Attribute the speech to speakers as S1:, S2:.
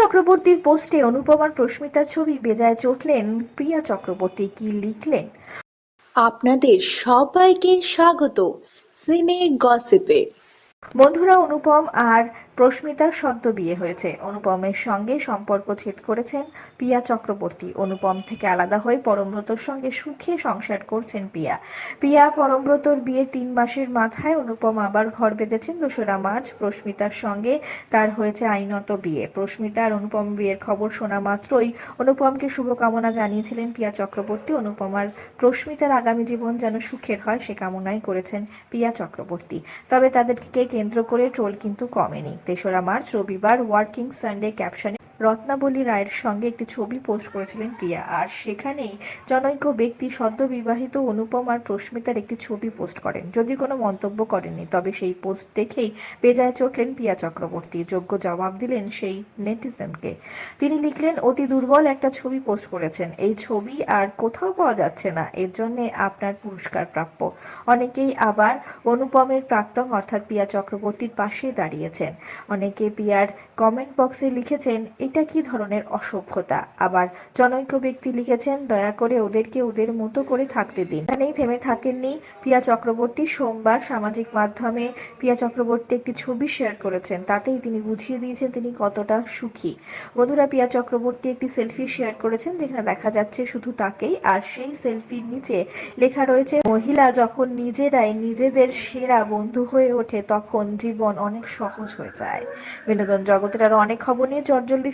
S1: চক্রবর্তীর পোস্টে অনুপমার প্রস্মিতার ছবি বেজায় চটলেন প্রিয়া চক্রবর্তী। কি লিখলেন?
S2: আপনাদের সবাইকে স্বাগত। সিনে গসিপে।
S1: বন্ধুরা অনুপম আর প্রস্মিতার সদ্য বিয়ে হয়েছে। অনুপমের সঙ্গে সম্পর্ক ছেদ করেছেন পিয়া চক্রবর্তী। অনুপম থেকে আলাদা হয়ে পরমব্রতর সঙ্গে সুখে সংসার করছেন পিয়া। পিয়া পরমব্রতর বিয়ের তিন মাসের মাথায় অনুপম আবার ঘর বেঁধেছেন দোসরা মার্চ। প্রস্মিতার সঙ্গে তার হয়েছে আইনত বিয়ে। প্রস্মিতা আর অনুপম বিয়ের খবর শোনা মাত্রই অনুপমকে শুভকামনা জানিয়েছিলেন পিয়া চক্রবর্তী। অনুপমার প্রস্মিতার আগামী জীবন যেন সুখের হয় সে কামনাই করেছেন পিয়া চক্রবর্তী। তবে তাদেরকে কেন্দ্র করে ট্রোল কিন্তু কমেনি। তেসরা মার্চ রবিবার ওয়ার্কিং সানডে ক্যাপশনে রত্নাবলী রায়ের সঙ্গে একটি ছবি পোস্ট করেছিলেন প্রিয়া। আর সেখানেই জনৈক ব্যক্তি সদ্য বিবাহিত অনুপম আর প্রস্মিতার একটি ছবি পোস্ট করেন। যদি কোনো মন্তব্য করেননি, তবে সেই পোস্ট দেখেই বেজায় চটলেন প্রিয়া চক্রবর্তী। যোগ্য জবাব দিলেন সেই নেটিজেনকে। তিনি লিখলেন, অতি দুর্বল একটা ছবি পোস্ট করেছেন। এই ছবি আর কোথাও পাওয়া যাচ্ছে না। এর জন্যে আপনার পুরস্কার প্রাপ্য। অনেকেই আবার অনুপমের প্রাক্তন, অর্থাৎ পিয়া চক্রবর্তীর পাশে দাঁড়িয়েছেন। অনেকে পিয়ার কমেন্ট বক্সে লিখেছেন এটা কি ধরনের অসভ্যতা? আবার জনৈক ব্যক্তি লিখেছেন, দয়া করে ওদেরকে ওদের মতো করে থাকতে দিন। এখানেই থেমে থাকেননি পিয়া চক্রবর্তী। সোমবার সামাজিক মাধ্যমে পিয়া চক্রবর্তী একটি ছবি শেয়ার করেছেন। তাতেই তিনি বুঝিয়ে দিয়েছেন তিনি কতটা সুখী। বন্ধুরা, পিয়া চক্রবর্তী একটি সেলফি শেয়ার করেছেন, যেখানে দেখা যাচ্ছে শুধু তাকেই, আর সেই সেলফির নিচে লেখা রয়েছে, মহিলা যখন নিজেরাই নিজেদের সেরা বন্ধু হয়ে ওঠে, তখন জীবন অনেক সহজ হয়ে যায়। বিনোদন জগতের আরও অনেক খবর নিয়ে চটজলদি